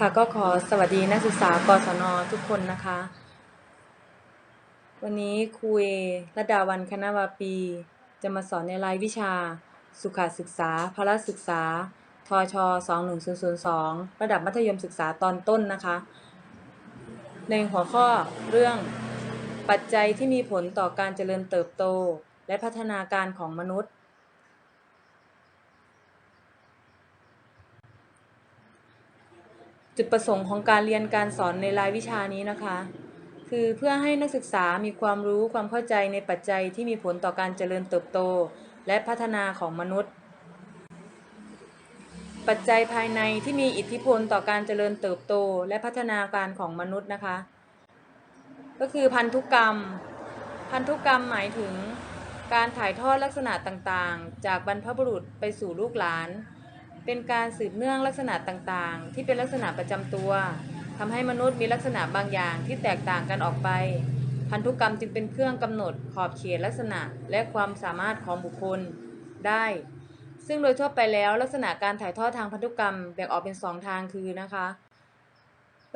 ค่ะก็ขอสวัสดีนักศึกษากศนทุกคนนะคะ วันนี้ครูเอระดาวันคณวาปี จะมาสอนในรายวิชา สุขศึกษาพละศึกษา ทช 21002 ระดับมัธยมศึกษาตอนต้นนะคะ ในหัวข้อเรื่องปัจจัยที่มีผลต่อการเจริญเติบโต และพัฒนาการของมนุษย์ จุดประสงค์ของการเรียนการสอนในรายวิชานี้นะคะ คือเพื่อให้นักศึกษามีความรู้ความเข้าใจในปัจจัยที่มีผลต่อการเจริญเติบโต และพัฒนาของมนุษย์ ปัจจัยภายในที่มีอิทธิพลต่อการเจริญเติบโตและพัฒนาการของมนุษย์นะคะ ก็คือพันธุกรรม พันธุกรรมหมายถึงการถ่ายทอดลักษณะต่างๆ จากบรรพบุรุษไปสู่ลูกหลาน เป็นการสืบเนื่องลักษณะต่างๆ ที่เป็นลักษณะประจำตัวทำให้มนุษย์มีลักษณะบางอย่างที่แตกต่างกันออกไป พันธุกรรมจึงเป็นเครื่องกำหนดขอบเขตลักษณะและความสามารถของบุคคลได้ ซึ่งโดยทั่วไปแล้วลักษณะการถ่ายทอดทางพันธุกรรมแบ่งออกเป็นสองทางคือนะคะ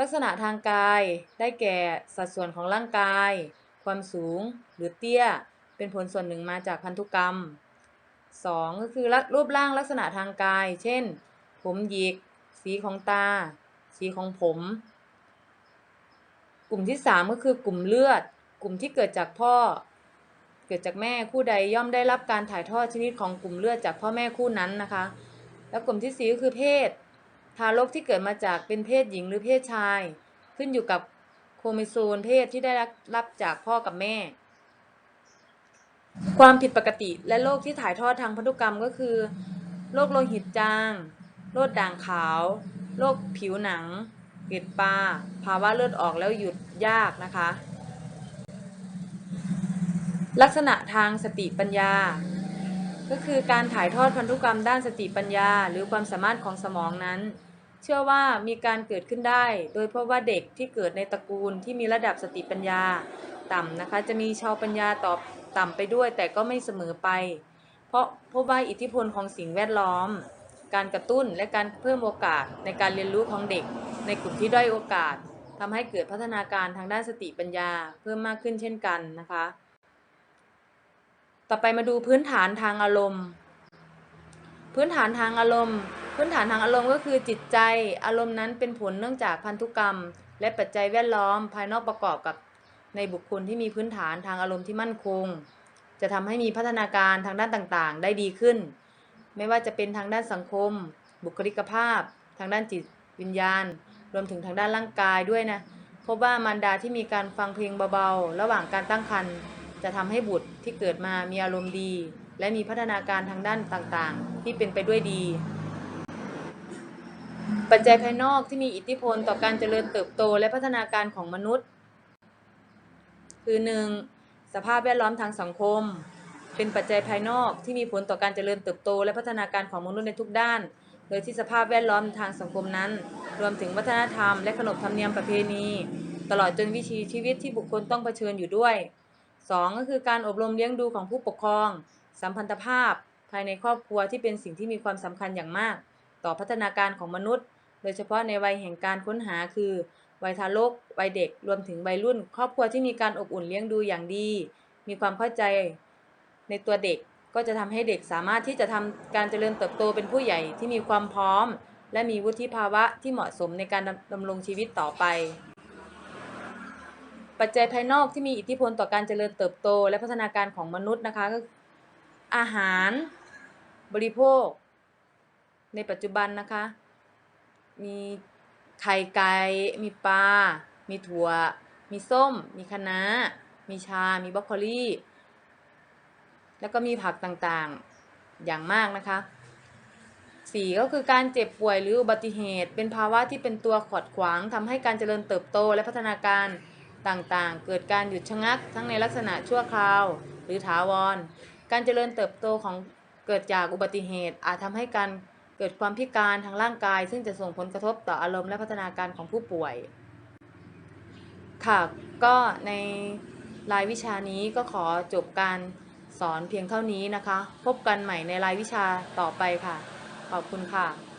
ลักษณะทางกายได้แก่สัดส่วนของร่างกาย ความสูงหรือเตี้ย เป็นผลส่วนหนึ่งมาจากพันธุกรรม 2 ก็คือรูปร่างลักษณะทางกาย เช่น ผมหยิก สีของตา สีของผม กลุ่มที่ 3 ก็คือกลุ่มเลือด กลุ่มที่เกิดจากพ่อ เกิดจากแม่คู่ใดย่อมได้รับการถ่ายทอดชนิดของกลุ่มเลือดจากพ่อแม่คู่นั้นนะคะ แล้วกลุ่มที่4ก็คือเพศ ทารกที่เกิดมาจากเป็นเพศหญิงหรือเพศชาย ขึ้นอยู่กับโครโมโซมเพศที่ได้รับจากพ่อกับแม่ ความผิดปกติและโรคที่ถ่ายทอดทางพันธุกรรมก็คือโรคโลหิตจางโรคด่างขาวโรคผิวหนังเกิดปลาภาวะเลือดออกแล้วหยุดยากนะคะ ลักษณะทางสติปัญญา ก็คือการถ่ายทอดพันธุกรรมด้านสติปัญญา หรือความสามารถของสมองนั้น เชื่อว่ามีการเกิดขึ้นได้ โดยเพราะว่าเด็กที่เกิดในตระกูลที่มีระดับสติปัญญาต่ำนะคะ จะมีชาวปัญญาตอบ ต่ำไปด้วยแต่ก็ไม่เสมอไป เพราะพบว่าอิทธิพลของสิ่งแวดล้อม การกระตุ้นและการเพิ่มโอกาสในการเรียนรู้ของเด็ก ในกลุ่มที่ด้อยโอกาสทำให้เกิดพัฒนาการทางด้านสติปัญญาเพิ่มมากขึ้นเช่นกันนะคะ ต่อไปมาดูพื้นฐานทางอารมณ์ พื้นฐานทางอารมณ์ พื้นฐานทางอารมณ์ก็คือจิตใจ อารมณ์นั้นเป็นผลเนื่องจากพันธุกรรม และปัจจัยแวดล้อม ภายนอกประกอบกับ ในบุคคลที่มีพื้นฐานทางอารมณ์ที่มั่นคง จะทำให้มีพัฒนาการทางด้านต่างๆ ได้ดีขึ้น ไม่ว่าจะเป็นทางด้านสังคม บุคลิกภาพ ทางด้านจิตวิญญาณ รวมถึงทางด้านร่างกายด้วยนะพบว่ามารดาที่มีการฟังเพลงเบาๆ ระหว่างการตั้งครรภ์จะทำให้บุตรที่เกิดมามีอารมณ์ดี และมีพัฒนาการทางด้านต่างๆ ที่เป็นไปด้วยดี ปัจจัยภายนอกที่มีอิทธิพลต่อการเจริญเติบโตและพัฒนาการของมนุษย์ คือ 1. สภาพแวดล้อมทางสังคม เป็นปัจจัยภายนอกที่มีผลต่อการเจริญเติบโต และพัฒนาการของมนุษย์ในทุกด้าน โดยที่สภาพแวดล้อมทางสังคมนั้น รวมถึงวัฒนธรรม และขนบธรรมเนียมประเพณี ตลอดจนวิถีชีวิตที่บุคคลต้องเผชิญอยู่ด้วย 2. ก็คือการอบรมเลี้ยงดูของผู้ปกครอง สัมพันธภาพ ภายในครอบครัวที่เป็นสิ่งที่มีความสำคัญอย่างมาก ต่อพัฒนาการของมนุษย์ โดยเฉพาะในวัยแห่งการค้นหาคือ วัยทารก วัยเด็ก รวมถึงวัยรุ่น ครอบครัวที่มีการอบอุ่นเลี้ยงดูอย่างดี มีความเข้าใจในตัวเด็ก ก็จะทำให้เด็กสามารถที่จะทำการเจริญเติบโตเป็นผู้ใหญ่ที่มีความพร้อม และมีวุฒิภาวะที่เหมาะสมในการดำรงชีวิตต่อไป ปัจจัยภายนอกที่มีอิทธิพลต่อการเจริญเติบโต และพัฒนาการของมนุษย์นะคะก็อาหาร บริโภค ในปัจจุบันนะคะ มี ไข่ไก่ มีปลา มีถั่ว มีส้ม มีคะน้า มีชา มีบรอกโคลีแล้วก็มีผักต่างๆ อย่างมากนะคะสี่ก็คือการเจ็บป่วยหรืออุบัติเหตุ เป็นภาวะที่เป็นตัวขอดขวางทำให้การเจริญเติบโตและพัฒนาการต่างๆ เกิดการหยุดชะงัก ทั้งในลักษณะชั่วคราว หรือถาวร การเจริญเติบโตของเกิดจากอุบัติเหตุ อาจทำให้การ เกิดความพิการทางร่างกาย ซึ่งจะส่งผลกระทบต่ออารมณ์และพัฒนาการของผู้ป่วย ค่ะ ก็ในรายวิชานี้ก็ขอจบการสอนเพียงเท่านี้นะคะ พบกันใหม่ในรายวิชาต่อไปค่ะ ขอบคุณค่ะ